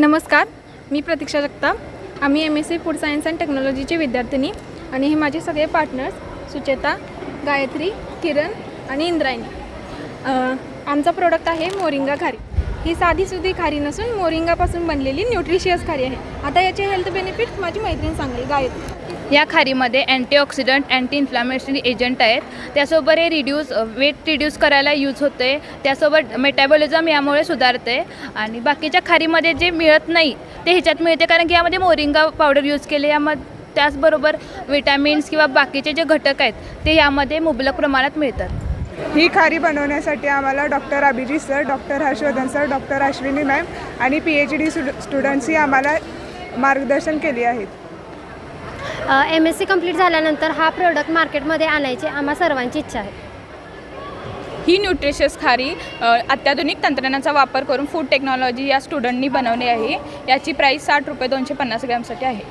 नमस्कार मी प्रतीक्षा जगताप. आम्ही M S C food science and टेक्नॉलॉजीचे विद्यार्थिनी आणि हे माझे सगळे पार्टनर्स सुचेता गायत्री किरण आणि इंद्रायणी. आमचा प्रोडक्ट आहे मोरिंगा खारी. ही साधी सुधी खारी नसून मोरिंगापासून बनलेली न्यूट्रिशियस खारी आहे. आता याचे हेल्थ बेनिफिट्स माझी मैत्रीण सांगेल. गायत्री. या खारीमध्ये अँटीऑक्सिडंट अँटी इन्फ्लामेटरी एजंट आहेत. त्यासोबत हे रिड्यूस वेट रिड्यूस करायला यूज होते. त्यासोबत मेटाबॉलिझम यामुळे सुधारते. आणि बाकीच्या खारीमध्ये जे मिळत नाही ते ह्याच्यात मिळते. कारण की यामध्ये मोरिंगा पावडर यूज केले. यामध्ये त्याचबरोबर विटॅमिन्स किंवा बाकीचे जे घटक आहेत ते यामध्ये मुबलक प्रमाणात मिळतात. ही खारी बनवण्यासाठी आम्हाला doctor Abhijit sir doctor Harshvardhan sir doctor Ashwini ma'am आणि पी एच डी स्टुडंट्सही आम्हाला मार्गदर्शन केले आहेत. एम एस सी कंप्लीट झाल्यानंतर हा प्रोडक्ट मार्केटमध्ये आणायची आम्हा सर्वांची इच्छा आहे. ही न्यूट्रिशियस खारी अत्याधुनिक तंत्रज्ञानाचा वापर करून फूड टेक्नॉलॉजी या स्टुडंटनी बनवली आहे. याची प्राईस साठ रुपये दोनशे पन्नास ग्रॅमसाठी आहे.